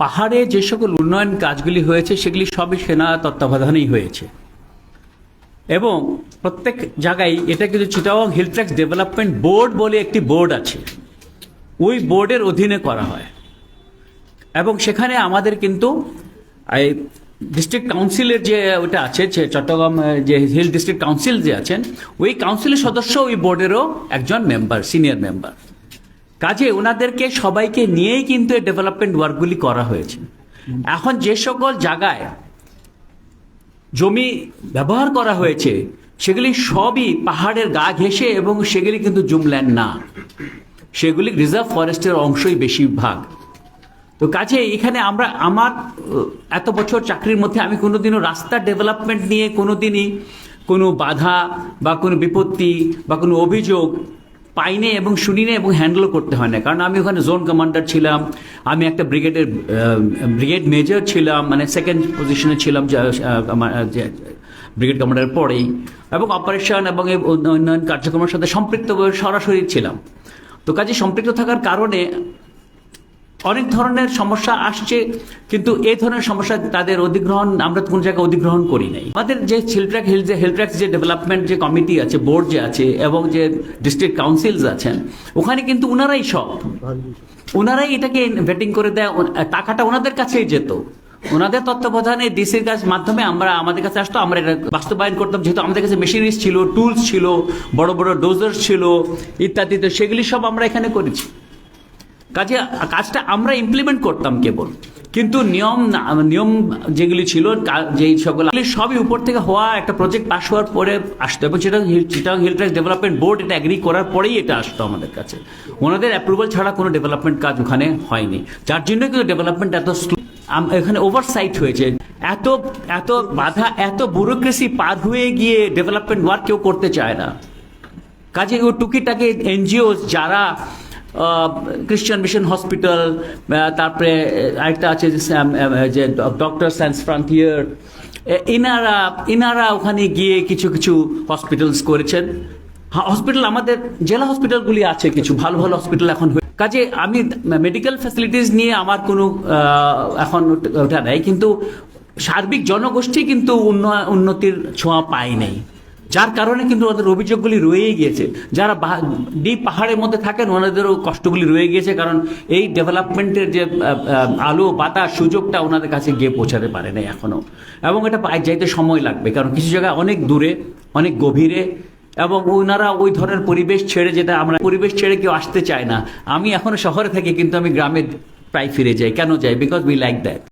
পাহাড়ে যে সকল উন্নয়ন কাজগুলি হয়েছে, সেগুলি সবই সেনা তত্ত্বাবধানেই হয়েছে। এবং প্রত্যেক জায়গায় এটা কিন্তু Chittagong hill tracts development board বলে একটি বোর্ড আছে। ওই বোর্ডের অধীনে করা হয়। এবং সেখানে আমাদের কিন্তু এই ডিস্ট্রিক্ট কাউন্সিলের যে ওটা আছে, যে চট্টগ্রাম যে হিল ডিস্ট্রিক্ট কাউন্সিল যে আছেন, ওই কাউন্সিলের সদস্য ওই বোর্ডেরও একজন মেম্বার সিনিয়র মেম্বার কাজে ওনাদেরকে সবাইকে নিয়েই কিন্তু এই ডেভেলপমেন্ট ওয়ার্কগুলি করা হয়েছে। এখন যে সকল জায়গায় জমি ব্যবহার করা হয়েছে, সেগুলি সবই পাহাড়ের গা ঘেঁষে এবং সেগুলি কিন্তু জুমল্যান্ড না। সেগুলি রিজার্ভ ফরেস্টের অংশই বেশিরভাগ। তো কাজে এখানে আমরা, আমার এত বছর চাকরির মধ্যে আমি কোনোদিনও রাস্তা ডেভেলপমেন্ট নিয়ে কোনোদিনই কোনো বাধা বা কোনো বিপত্তি বা কোনো অভিযোগ পাইনি এবং শুনিনে এবং হ্যান্ডেলও করতে হয় না। কারণ আমি ওখানে জোন কমান্ডার ছিলাম, আমি একটা ব্রিগেডের ব্রিগেড মেজর ছিলাম মানে সেকেন্ড পজিশনে ছিলাম ব্রিগেড কমান্ডারের পরেই। এবং অপারেশন এবং উন্নয়ন কার্যক্রমের সাথে সম্পৃক্ত সরাসরি ছিলাম। তো কাজে সম্পৃক্ত থাকার কারণে অনেক ধরনের সমস্যা আসছে, কিন্তু এই ধরনের সমস্যা তাদের অধিগ্রহণ, আমরা কোন জায়গায় অধিগ্রহণ করি নাই। আমাদের যে হিলট্র্যাক হিল যে হিলট্র্যাক যে ডেভেলপমেন্ট যে কমিটি আছে বোর্ড যে আছে, এবং যে ডিস্ট্রিক্ট কাউন্সিলস আছেন, ওখানে কিন্তু ওনারাই সব। ওনারাই এটাকে ভেটিং করে দেয় টাকাটা ওনাদের কাছেই যেত। ওনাদের তত্ত্বাবধানে ডিসির কাজ মাধ্যমে আমরা, আমাদের কাছে আসতো, আমরা এটা বাস্তবায়ন করতাম, যেহেতু আমাদের কাছে মেশিনারিজ ছিল টুলস ছিল, বড় বড় ডোজার ছিল, ইত্যাদি, তো সেগুলি সব আমরা এখানে করেছি। কাজে, কাজটা আমরা ইমপ্লিমেন্ট করতাম কেবল। কিন্তু নিয়ম নিয়ম যেগুলি ছিল যেই সকল সবই উপর থেকে হওয়া, একটা প্রজেক্ট পাস হওয়ার পরে আসতো। এবং সেটা Chittagong hill track development board এটা এগ্রি করার পরেই এটা আসতো আমাদের কাছে। ওনাদের অ্যাপ্রুভাল ছাড়া কোনো ডেভেলপমেন্ট কাজ ওখানে হয়নি। যার জন্য কিন্তু ডেভেলপমেন্ট এত। এখানে ওভারসাইট হয়েছে। এত এত বাধা, এত ব্যুরোক্রেসি পার হয়ে গিয়ে ডেভেলপমেন্ট ওয়ার্ক কেউ করতে চায় না। কাজে ও টুকিটাকি এনজিও যারা খ্রিস্টান মিশন হসপিটাল তারপরে আরেকটা আছে যে ডক্টর সায়েন্স ফ্রন্টিয়ার ইনারা ইনারা ওখানে গিয়ে কিছু কিছু হসপিটালস করেছেন। হসপিটাল আমাদের জেলা হসপিটালগুলি আছে কিছু, ভালো ভালো হসপিটাল এখন কাজে আমি মেডিকেল ফ্যাসিলিটিস নিয়ে আমার কোনো এখন ওটা- নেই, কিন্তু সার্বিক জনগোষ্ঠী কিন্তু উন্ন- উন্নতির ছোঁয়া পায় নাই। যার কারণে কিন্তু ওদের অভিযোগগুলি রয়েই গিয়েছে। যারা ডিপ পাহাড়ের মধ্যে থাকেন, ওনাদেরও কষ্টগুলি রয়ে গিয়েছে, কারণ এই ডেভেলপমেন্টের যে আলো, বাতাস, সুযোগটা ওনাদের কাছে গিয়ে পৌঁছাতে পারে নাই এখনও। এবং এটা পায়ে, যাইতে সময় লাগবে, কারণ কিছু জায়গায় অনেক দূরে, অনেক গভীরে, এবং ওনারা ওই ধরনের পরিবেশ ছেড়ে যেটা আমরা, পরিবেশ ছেড়ে কেউ আসতে চায় না। আমি এখনও শহরে থাকি, কিন্তু আমি গ্রামে প্রায় ফিরে যাই। কেন যাই? Because we like that